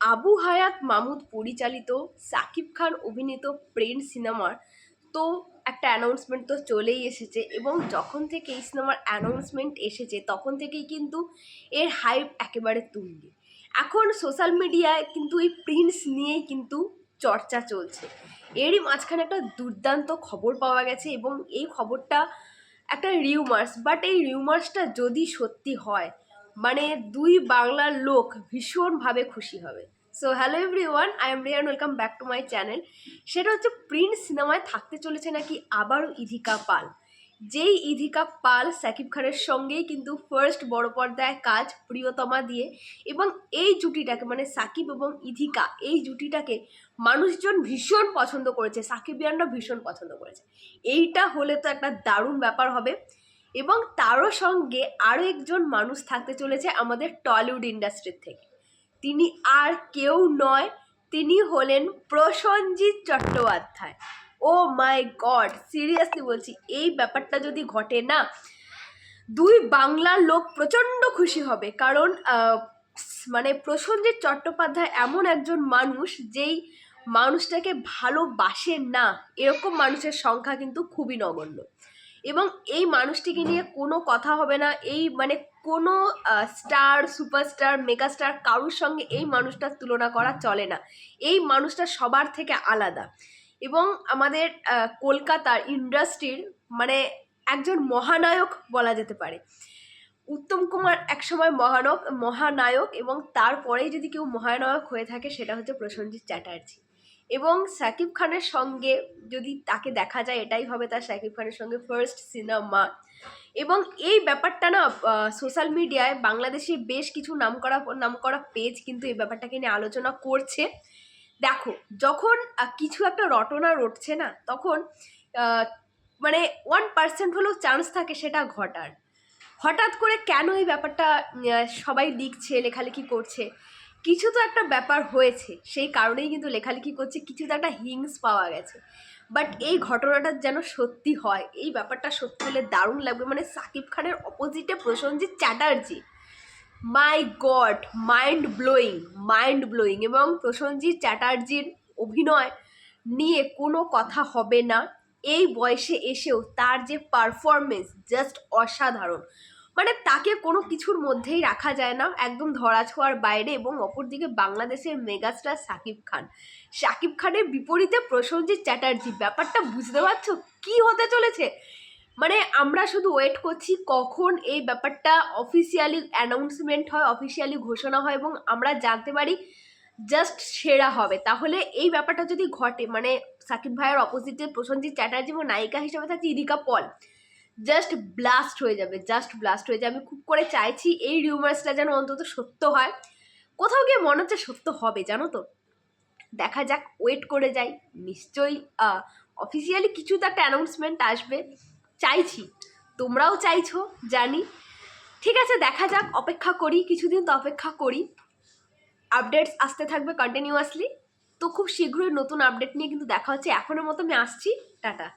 আবু হায়াত মামুদ পরিচালিত, সাকিব খান অভিনীত প্রেম সিনেমার তো একটা অ্যানাউন্সমেন্ট তো চলেই এসেছে এবং যখন থেকে এই সিনেমার অ্যানাউন্সমেন্ট এসেছে তখন থেকেই কিন্তু এর হাইপ একেবারে তুঙ্গে। এখন সোশ্যাল মিডিয়ায় কিন্তু এই প্রিন্স নিয়েই কিন্তু চর্চা চলছে। এরই মাঝখানে একটা দুর্দান্ত খবর পাওয়া গেছে এবং এই খবরটা একটা রিউমার্স বাট এই রিউমার্সটা যদি সত্যি হয় মানে দুই বাংলার লোক ভীষণভাবে খুশি হবে। So hello everyone I am Riyan welcome back to my channel সেটা হচ্ছে প্রিন্স সিনেমায় থাকতে চলেছে নাকি আবারও ইধিকা পাল? যেই ইধিকা পাল সাকিব খানের সঙ্গেই কিন্তু ফার্স্ট বড় পর্দায় কাজ প্রিয়তমা দিয়ে এবং এই জুটিটাকে মানে সাকিব এবং ইধিকা, এই জুটিটাকে মানুষজন ভীষণ পছন্দ করেছে, সাকিবিয়ানরা ভীষণ পছন্দ করেছে। এইটা হলে তো একটা দারুণ ব্যাপার হবে। এবং তারও সঙ্গে আরও একজন মানুষ থাকতে চলেছে আমাদের টলিউড ইন্ডাস্ট্রির থেকে। তিনি আর কেউ নয়, তিনি হলেন Prosenjit Chattopadhyay. Oh my god, seriously বলছি, এই ব্যাপারটা যদি ঘটে না, দুই বাংলার লোক প্রচণ্ড খুশি হবে। কারণ মানে প্রসঞ্জিৎ চট্টোপাধ্যায় এমন একজন মানুষ যেই মানুষটাকে ভালোবাসে না। এরকম মানুষের সংখ্যা কিন্তু খুবই নগণ্য। এবং এই মানুষটিকে নিয়ে কোনো কথা হবে না। এই মানে কোনো স্টার সুপারস্টার মেগাস্টার কারুর সঙ্গে এই মানুষটার তুলনা করা চলে না। এই মানুষটা সবার থেকে আলাদা। এবং আমাদের কলকাতার ইন্ডাস্ট্রির মানে একজন মহানায়ক বলা যেতে পারে। উত্তম কুমার একসময় মহানক মহানায়ক এবং তারপরেই যদি কেউ মহানায়ক হয়ে থাকে সেটা হচ্ছে প্রসেনজিৎ চ্যাটার্জি। এবং সাকিব খানের সঙ্গে যদি তাকে দেখা যায়, এটাই হবে তার সাকিব খানের সঙ্গে ফার্স্ট সিনেমা এবং এই ব্যাপারটা না সোশ্যাল মিডিয়ায় বাংলাদেশে বেশ কিছু নামকরা নামকরা পেজ কিন্তু এই ব্যাপারটাকে নিয়ে আলোচনা করছে। দেখো, যখন কিছু একটা রটনা রটছে না, তখন মানে ওয়ান পার্সেন্ট হলেও চান্স থাকে সেটা ঘটার। হঠাৎ করে কেন এই ব্যাপারটা সবাই লিখছে, লেখালেখি করছে? কিছু তো একটা ব্যাপার হয়েছে, সেই কারণেই কিন্তু লেখালেখি করছে, কিছু তো একটা হিংস পাওয়া গেছে। বাট এই ঘটনাটা যেন সত্যি হয়, এই ব্যাপারটা সত্যি হলে দারুণ লাগবে। মানে সাকিব খানের অপোজিটে Prosenjit Chatterjee. My god mind blowing mind blowing এবং প্রসেনজিৎ চ্যাটার্জির অভিনয় নিয়ে কোনো কথা হবে না। এই বয়সে এসেও তার যে পারফরমেন্স জাস্ট অসাধারণ। মানে তাকে কোনো কিছুর মধ্যেই রাখা যায় না। একদম ধরা ছোঁয়ার বাইরে এবং অপরদিকে বাংলাদেশের মেগাস্টার সাকিব খান। সাকিব খানের বিপরীতে প্রসেনজিৎ চ্যাটার্জি, ব্যাপারটা বুঝতে পারছ? কি হতে চলেছে? মানে আমরা শুধু ওয়েট করছি কখন এই ব্যাপারটা অফিসিয়ালি অ্যানাউন্সমেন্ট হয় অফিসিয়ালি ঘোষণা হয় এবং আমরা জানতে পারি জাস্ট সেরা হবে। তাহলে এই ব্যাপারটা যদি ঘটে মানে সাকিব ভাইয়ের অপোজিটে প্রসেনজিৎ চ্যাটার্জি এবং নায়িকা হিসেবে থাকছে ইদিকা পল। জাস্ট ব্লাস্ট হয়ে যাবে জাস্ট ব্লাস্ট হয়ে যাবে। আমি খুব করে চাইছি এই রিউমার্সটা যেন অন্তত সত্য হয়। কোথাও গিয়ে মনে হচ্ছে সত্য হবে, জানো তো? দেখা যাক ওয়েট করে যাই। নিশ্চয়ই অফিসিয়ালি কিছু তো একটা অ্যানাউন্সমেন্ট আসবে। চাইছি, তোমরাও চাইছো, জানি। ঠিক আছে, দেখা যাক, অপেক্ষা করি, কিছুদিন তো অপেক্ষা করি। আপডেটস আসতে থাকবে কন্টিনিউয়াসলি তো খুব শীঘ্রই নতুন আপডেট নিয়ে কিন্তু দেখা হচ্ছে। এখনের মতো আমি আসছি। টাটা।